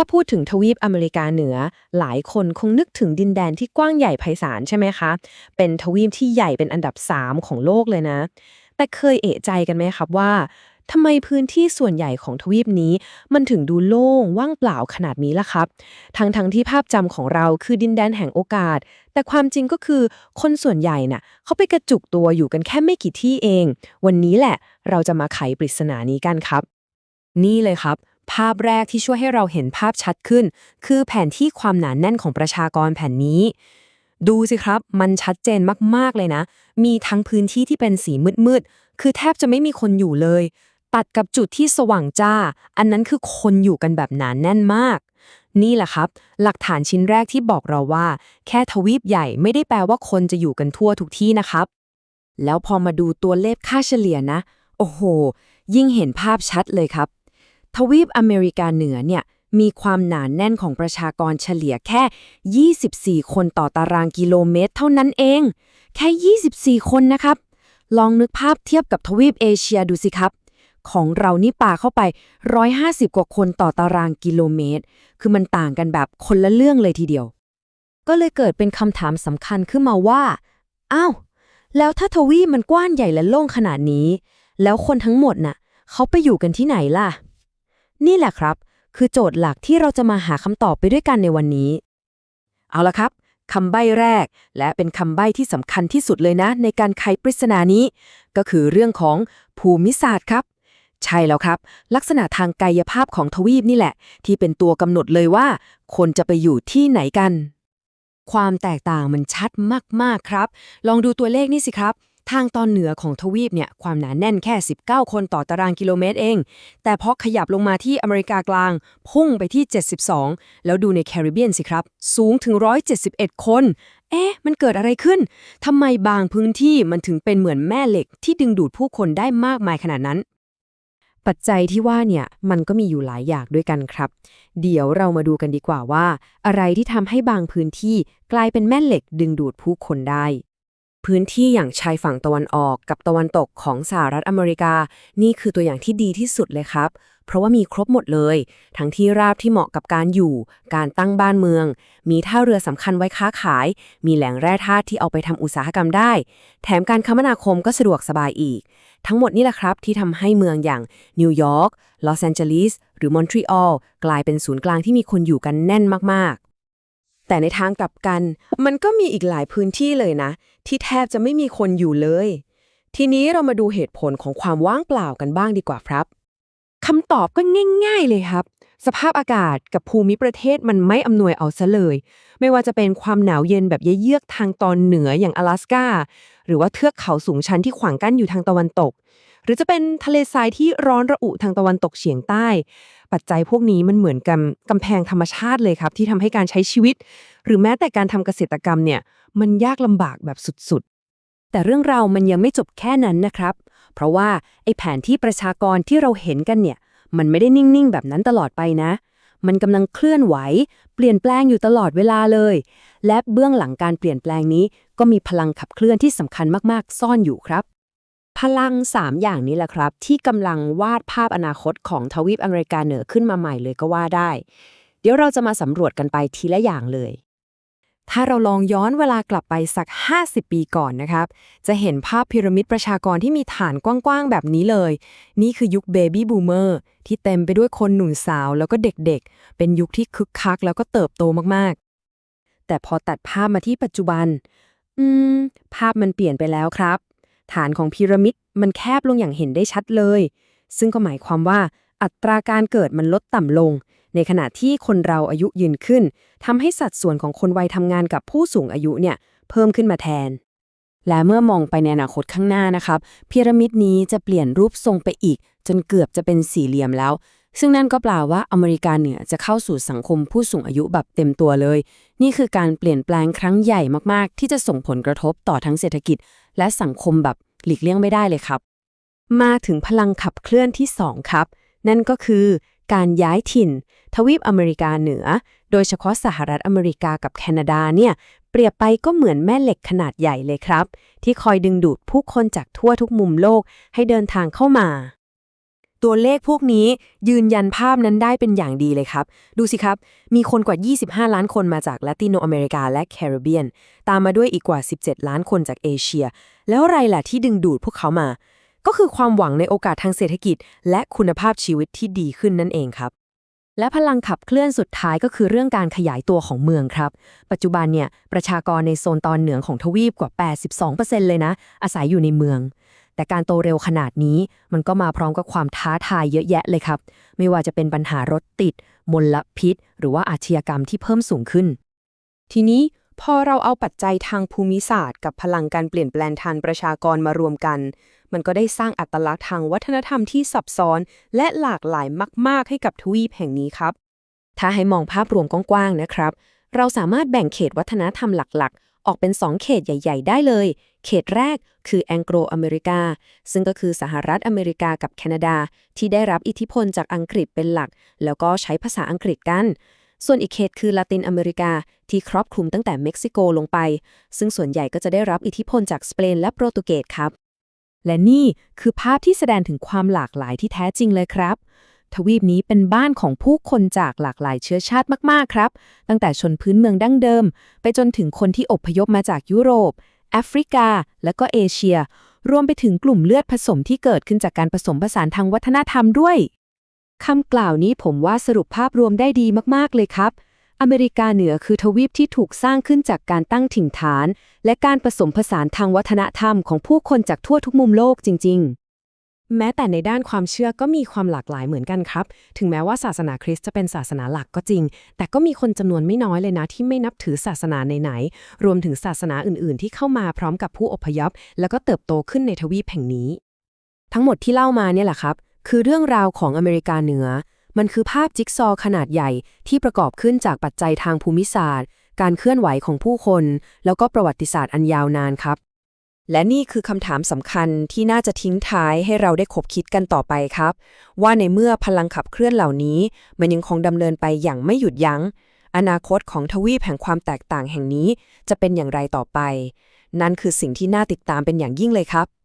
ถ้าพูดถึงทวีปอเมริกาเหนือ หลายคนคงนึกถึงดินแดนที่กว้างใหญ่ไพศาลใช่ไหมคะ เป็นทวีปที่ใหญ่เป็นอันดับ 3 ของโลกเลยนะ แต่เคยเอะใจกันไหมครับว่าทำไมพื้นที่ส่วนใหญ่ของทวีปนี้ มันถึงดูโล่งว่างเปล่าขนาดนี้ล่ะครับ ทั้งทั้งที่ภาพจำของเราคือดินแดนแห่งโอกาส แต่ความจริงก็คือคนส่วนใหญ่น่ะเขาไปกระจุกตัวอยู่กันแค่ไม่กี่ที่เอง วันนี้แหละ เราจะมาไขปริศนานี้กันครับ นี่เลยครับ ภาพแรกที่ช่วยให้เราเห็นภาพชัดขึ้น คือแผนที่ความหนาแน่นของประชากรแผ่นนี้ ดูสิครับ มันชัดเจนมาก ๆ เลยนะ มีทั้งพื้นที่ที่เป็นสีมืด ๆ คือแทบจะไม่มีคนอยู่เลย ตัดกับจุดที่สว่างจ้า อันนั้นคือคนอยู่กันแบบหนานแน่นมาก นี่แหละครับ หลักฐานชิ้นแรกที่บอกเราว่า แค่ทวีปใหญ่ไม่ได้แปลว่าคนจะอยู่กันทั่วทุกที่นะครับ แล้วพอมาดูตัวเลขค่าเฉลี่ยนะ โอ้โห ยิ่งเห็นภาพชัดเลยครับ ทวีปอเมริกาเหนือเนี่ยมีความหนานแน่นของประชากรเฉลี่ยแค่ 24 คนต่อตารางกิโลเมตร เท่านั้นเอง แค่ 24 คนนะครับ ลองนึกภาพเทียบกับทวีปเอเชียดูสิครับ ของเรานี่ป่าเข้าไป 150 กว่าคนต่อตารางกิโลเมตร คือมันต่างกันแบบคนละเรื่องเลยทีเดียว ก็เลยเกิดเป็นคำถามสำคัญขึ้นมาว่า อ้าว แล้วถ้าทวีปมันกว้างใหญ่และโล่งขนาดนี้ แล้วคนทั้งหมดน่ะ เขาไปอยู่กันที่ไหนล่ะ นี่แหละครับ คือโจทย์หลักที่เราจะมาหาคำตอบไปด้วยกันในวันนี้ เอาละครับคำใบ้แรก และเป็นคำใบ้ที่สำคัญที่สุดเลยนะ ในการไขปริศนานี้ ก็คือเรื่องของภูมิศาสตร์ครับ ใช่แล้วครับ ลักษณะทางกายภาพของทวีปนี่แหละ ที่เป็นตัวกำหนดเลยว่า คนจะไปอยู่ที่ไหนกัน ความแตกต่างมันชัดมากๆครับ ลองดูตัวเลขนี่สิครับ ทางตอนเหนือของทวีปเนี่ยความหนาแน่นแค่ 19 คนต่อตารางกิโลเมตรเอง แต่พอขยับลงมาที่อเมริกากลาง พุ่งไปที่ 72 แล้วดูในแคริบเบียนสิครับ สูงถึง 171 คน เอ๊ะ มันเกิดอะไรขึ้นทำไมบางพื้นที่มันถึงเป็นเหมือนแม่เหล็กที่ดึงดูดผู้คนได้มากมายขนาดนั้น ปัจจัยที่ว่าเนี่ยมันก็มีอยู่หลายอย่างด้วยกันครับ เดี๋ยวเรามาดูกันดีกว่าว่า อะไรที่ทำให้บางพื้นที่กลายเป็นแม่เหล็กดึงดูดผู้คนได้ พื้นที่อย่างชายฝั่งตะวันออกกับตะวันตกของสหรัฐอเมริกา นี่คือตัวอย่างที่ดีที่สุดเลยครับ เพราะว่ามีครบหมดเลย ทั้งที่ราบที่เหมาะกับการอยู่ การตั้งบ้านเมือง มีท่าเรือสำคัญไว้ค้าขาย มีแหล่งแร่ธาตุที่เอาไปทำอุตสาหกรรมได้ แถมการคมนาคมก็สะดวกสบายอีก ทั้งหมดนี่แหละครับที่ทำให้เมืองอย่างนิวยอร์ก ลอสแอนเจลิส หรือมอนทรีออลกลายเป็นศูนย์กลางที่มีคนอยู่กันแน่นมากๆ แต่ในทางกลับกัน มันก็มีอีกหลายพื้นที่เลยนะ ที่แทบจะไม่มีคนอยู่เลย ทีนี้เรามาดูเหตุผลของความว่างเปล่ากันบ้างดีกว่าครับคำตอบก็ง่าย ๆ เลยครับ สภาพอากาศกับภูมิประเทศมันไม่อำนวยเอาซะเลย ไม่ว่าจะเป็นความหนาวเย็นแบบเยือกทางตอนเหนืออย่าง阿拉สกาหรือว่าเทือกเขาสูงชันที่ขวางกั้นอยู่ทางตะวันตก รือจะเป็นทะเลทรายที่ร้อนระอุทางตะวันตกเฉียงใต้ ปัจจัยพวกนี้มันเหมือนกับกำแพงธรรมชาติเลยครับ ที่ทำให้การใช้ชีวิต หรือแม้แต่การทำเกษตรกรรมเนี่ยมันยากลำบากแบบสุดๆ แต่เรื่องเรามันยังไม่จบแค่นั้นนะครับ เพราะว่าไอ้แผนที่ประชากรที่เราเห็นกันเนี่ยมันไม่ได้นิ่งๆ แบบนั้นตลอดไปนะ มันกำลังเคลื่อนไหว เปลี่ยนแปลงอยู่ตลอดเวลาเลย และเบื้องหลังการเปลี่ยนแปลงนี้ก็มีพลังขับเคลื่อนที่สำคัญมากๆ ซ่อนอยู่ครับ พลัง 3 อย่างนี้แหละครับ ที่กำลังวาดภาพอนาคตของทวีปอเมริกาเหนือขึ้นมาใหม่เลยก็ว่าได้ เดี๋ยวเราจะมาสำรวจกันไปทีละอย่างเลย ถ้าเราลองย้อนเวลากลับไปสัก 50 ปีก่อนนะครับ จะเห็นภาพพีระมิดประชากรที่มีฐานกว้างๆ แบบนี้เลย นี่คือยุคเบบี้บูมเมอร์ที่เต็มไปด้วยคนหนุ่มสาวแล้วก็เด็กๆ เป็นยุคที่คึกคักแล้วก็เติบโตมากๆ แต่พอตัดภาพมาที่ปัจจุบัน อืม ภาพมันเปลี่ยนไปแล้วครับ ฐานของพีระมิดมันแคบลงอย่างเห็นได้ชัดเลย ซึ่งก็หมายความว่าอัตราการเกิดมันลดต่ำลง ในขณะที่คนเราอายุยืนขึ้นทำให้สัดส่วนของคนวัยทำงานกับผู้สูงอายุเนี่ยเพิ่มขึ้นมาแทน และเมื่อมองไปในอนาคตข้างหน้านะครับพีระมิดนี้จะเปลี่ยนรูปทรงไปอีก จนเกือบจะเป็นสี่เหลี่ยมแล้วซึ่งนั่นก็แปลว่าอเมริกาเหนือจะเข้าสู่สังคมผู้สูงอายุแบบเต็มตัวเลย นี่คือการเปลี่ยนแปลงครั้งใหญ่มากๆ ที่จะส่งผลกระทบต่อทั้งเศรษฐกิจ และสังคมแบบหลีกเลี่ยงไม่ได้เลยครับ มาถึงพลังขับเคลื่อนที่ 2 ครับ นั่นก็คือ การย้ายถิ่น ทวีปอเมริกาเหนือ โดยเฉพาะสหรัฐอเมริกากับแคนาดาเนี่ยเปรียบไปก็เหมือนแม่เหล็กขนาดใหญ่เลยครับ ที่คอยดึงดูดผู้คนจากทั่วทุกมุมโลกให้เดินทางเข้ามา ตัวเลขพวกนี้ยืนยันภาพนั้นได้เป็นอย่างดีเลยครับ ดูสิครับ มีคนกว่า 25 ล้านคนมาจากละตินโนอเมริกาและแคริบเบียน ตามมาด้วยอีกกว่า 17 ล้านคนจากเอเชีย แล้วอะไรล่ะที่ดึงดูดพวกเขามา ก็คือความหวังในโอกาสทางเศรษฐกิจ และคุณภาพชีวิตที่ดีขึ้นนั่นเองครับ และพลังขับเคลื่อนสุดท้ายก็คือเรื่องการขยายตัวของเมืองครับ ปัจจุบันเนี่ยประชากรในโซนตอนเหนือของทวีปกว่า 82%เลยนะ อาศัยอยู่ในเมือง แต่การโตเร็วขนาดนี้มันก็มาพร้อมกับความท้าทายเยอะแยะเลยครับ ไม่ว่าจะเป็นปัญหารถติด มลพิษ หรือว่าอาชญากรรมที่เพิ่มสูงขึ้น ทีนี้พอเราเอาปัจจัยทางภูมิศาสตร์ กับพลังการเปลี่ยนแปลงทางประชากรมารวมกัน มันก็ได้สร้างอัตลักษณ์ทางวัฒนธรรมที่ซับซ้อน และหลากหลายมาก ๆ ให้กับทวีปแห่งนี้ครับ ถ้าให้มองภาพรวมกว้างๆนะครับ เราสามารถแบ่งเขตวัฒนธรรมหลักๆ ออกเป็น 2 เขตใหญ่ ๆ ได้เลย เขตแรกคือแองโกลอเมริกา ซึ่งก็คือสหรัฐอเมริกากับแคนาดา ที่ได้รับอิทธิพลจากอังกฤษเป็นหลัก แล้วก็ใช้ภาษาอังกฤษกัน ส่วนอีกเขตคือลาตินอเมริกา ที่ครอบคลุมตั้งแต่เม็กซิโกลงไป ซึ่งส่วนใหญ่ก็จะได้รับอิทธิพลจากสเปนและโปรตุเกสครับ และนี่คือภาพที่แสดงถึงความหลากหลายที่แท้จริงเลยครับ ทวีปนี้เป็นบ้านของผู้คนจากหลากหลายเชื้อชาติมาก ๆ ครับ ตั้งแต่ชนพื้นเมืองดั้งเดิม ไปจนถึงคนที่อพยพมาจากยุโรป แอฟริกา และก็เอเชีย รวมไปถึงกลุ่มเลือดผสมที่เกิดขึ้นจากการผสมผสานทางวัฒนธรรมด้วยคำกล่าวนี้ผมว่าสรุปภาพรวมได้ดีมาก ๆ เลยครับ อเมริกาเหนือคือทวีปที่ถูกสร้างขึ้นจากการตั้งถิ่นฐาน และการผสมผสานทางวัฒนธรรมของผู้คนจากทั่วทุกมุมโลกจริง ๆ แม้แต่ในด้านความเชื่อก็มีความหลากหลายเหมือนกันครับ ถึงแม้ว่าศาสนาคริสต์จะเป็นศาสนาหลักก็จริง แต่ก็มีคนจำนวนไม่น้อยเลยนะ ที่ไม่นับถือศาสนาไหนๆ รวมถึงศาสนาอื่นๆ ที่เข้ามาพร้อมกับผู้อพยพ แล้วก็เติบโตขึ้นในทวีปแห่งนี้ ทั้งหมดที่เล่ามาเนี่ยแหละครับ คือเรื่องราวของอเมริกาเหนือ มันคือภาพจิ๊กซอว์ขนาดใหญ่ที่ประกอบขึ้นจากปัจจัยทางภูมิศาสตร์ การเคลื่อนไหวของผู้คน แล้วก็ประวัติศาสตร์อันยาวนานครับ และนี่คือคำถามสำคัญที่น่าจะทิ้งท้ายให้เราได้คบคิดกันต่อไปครับ ว่าในเมื่อพลังขับเคลื่อนเหล่านี้ มันยังคงดำเนินไปอย่างไม่หยุดยัง้ง อนาคตของทวีปแห่งความแตกต่างแห่งนี้ จะเป็นอย่างไรต่อไป นั่นคือสิ่งที่น่าติดตามเป็นอย่างยิ่งเลยครับ